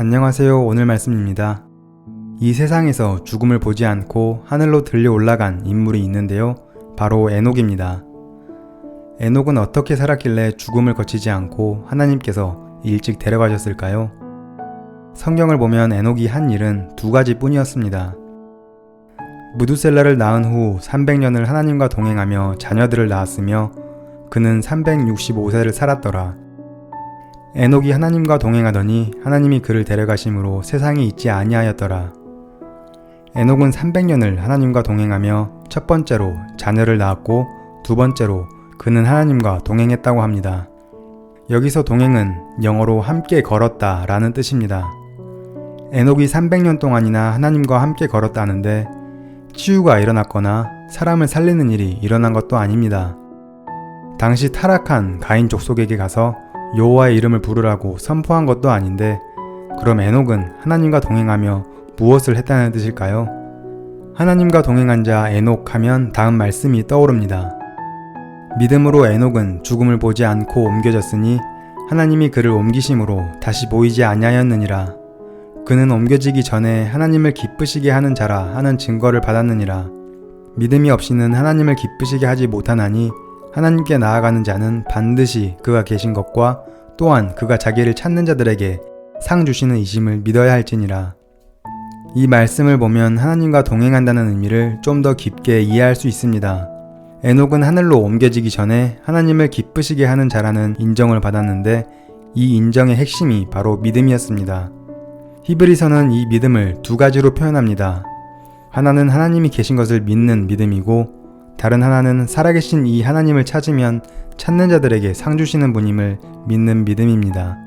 안녕하세요. 오늘 말씀입니다. 이 세상에서 죽음을 보지 않고 하늘로 들려 올라간 인물이 있는데요. 바로 에녹입니다. 에녹은 어떻게 살았길래 죽음을 거치지 않고 하나님께서 일찍 데려가셨을까요? 성경을 보면 에녹이 한 일은 두 가지 뿐이었습니다. 무두셀라를 낳은 후 300년을 하나님과 동행하며 자녀들을 낳았으며 그는 365세를 살았더라. 에녹이 하나님과 동행하더니 하나님이 그를 데려가심으로 세상에 있지 아니하였더라. 에녹은 300년을 하나님과 동행하며 첫 번째로 자녀를 낳았고 두 번째로 그는 하나님과 동행했다고 합니다. 여기서 동행은 영어로 함께 걸었다 라는 뜻입니다. 에녹이 300년 동안이나 하나님과 함께 걸었다는데 치유가 일어났거나 사람을 살리는 일이 일어난 것도 아닙니다. 당시 타락한 가인 족속에게 가서 여호와의 이름을 부르라고 선포한 것도 아닌데 그럼 에녹은 하나님과 동행하며 무엇을 했다는 뜻일까요? 하나님과 동행한 자 에녹 하면 다음 말씀이 떠오릅니다. 믿음으로 에녹은 죽음을 보지 않고 옮겨졌으니 하나님이 그를 옮기심으로 다시 보이지 아니하였느니라. 그는 옮겨지기 전에 하나님을 기쁘시게 하는 자라 하는 증거를 받았느니라. 믿음이 없이는 하나님을 기쁘시게 하지 못하나니 하나님께 나아가는 자는 반드시 그가 계신 것과 또한 그가 자기를 찾는 자들에게 상 주시는 이심을 믿어야 할지니라. 이 말씀을 보면 하나님과 동행한다는 의미를 좀 더 깊게 이해할 수 있습니다. 에녹은 하늘로 옮겨지기 전에 하나님을 기쁘시게 하는 자라는 인정을 받았는데 이 인정의 핵심이 바로 믿음이었습니다. 히브리서는 이 믿음을 두 가지로 표현합니다. 하나는 하나님이 계신 것을 믿는 믿음이고 다른 하나는 살아계신 이 하나님을 찾으면 찾는 자들에게 상 주시는 분임을 믿는 믿음입니다.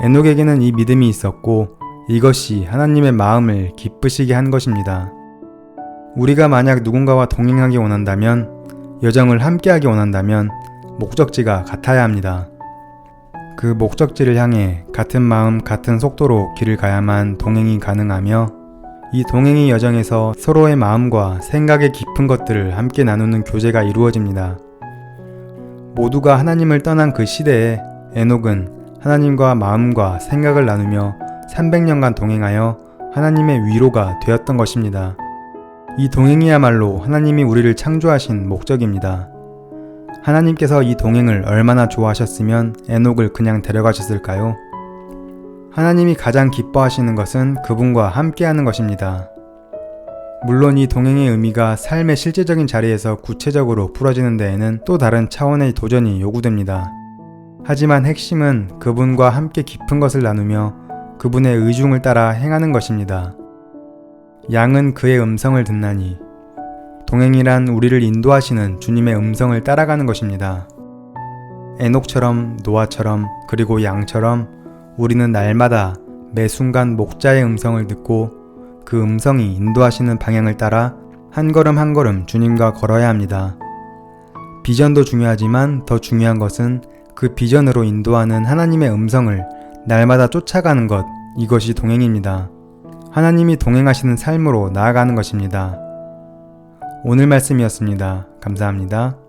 에녹에게는 이 믿음이 있었고 이것이 하나님의 마음을 기쁘시게 한 것입니다. 우리가 만약 누군가와 동행하기 원한다면 여정을 함께하기 원한다면 목적지가 같아야 합니다. 그 목적지를 향해 같은 마음, 같은 속도로 길을 가야만 동행이 가능하며 이 동행의 여정에서 서로의 마음과 생각의 깊은 것들을 함께 나누는 교제가 이루어집니다. 모두가 하나님을 떠난 그 시대에 에녹은 하나님과 마음과 생각을 나누며 300년간 동행하여 하나님의 위로가 되었던 것입니다. 이 동행이야말로 하나님이 우리를 창조하신 목적입니다. 하나님께서 이 동행을 얼마나 좋아하셨으면 에녹을 그냥 데려가셨을까요? 하나님이 가장 기뻐하시는 것은 그분과 함께하는 것입니다. 물론 이 동행의 의미가 삶의 실제적인 자리에서 구체적으로 풀어지는 데에는 또 다른 차원의 도전이 요구됩니다. 하지만 핵심은 그분과 함께 깊은 것을 나누며 그분의 의중을 따라 행하는 것입니다. 양은 그의 음성을 듣나니 동행이란 우리를 인도하시는 주님의 음성을 따라가는 것입니다. 에녹처럼 노아처럼 그리고 양처럼 우리는 날마다 매 순간 목자의 음성을 듣고 그 음성이 인도하시는 방향을 따라 한 걸음 한 걸음 주님과 걸어야 합니다. 비전도 중요하지만 더 중요한 것은 그 비전으로 인도하는 하나님의 음성을 날마다 쫓아가는 것, 이것이 동행입니다. 하나님이 동행하시는 삶으로 나아가는 것입니다. 오늘 말씀이었습니다. 감사합니다.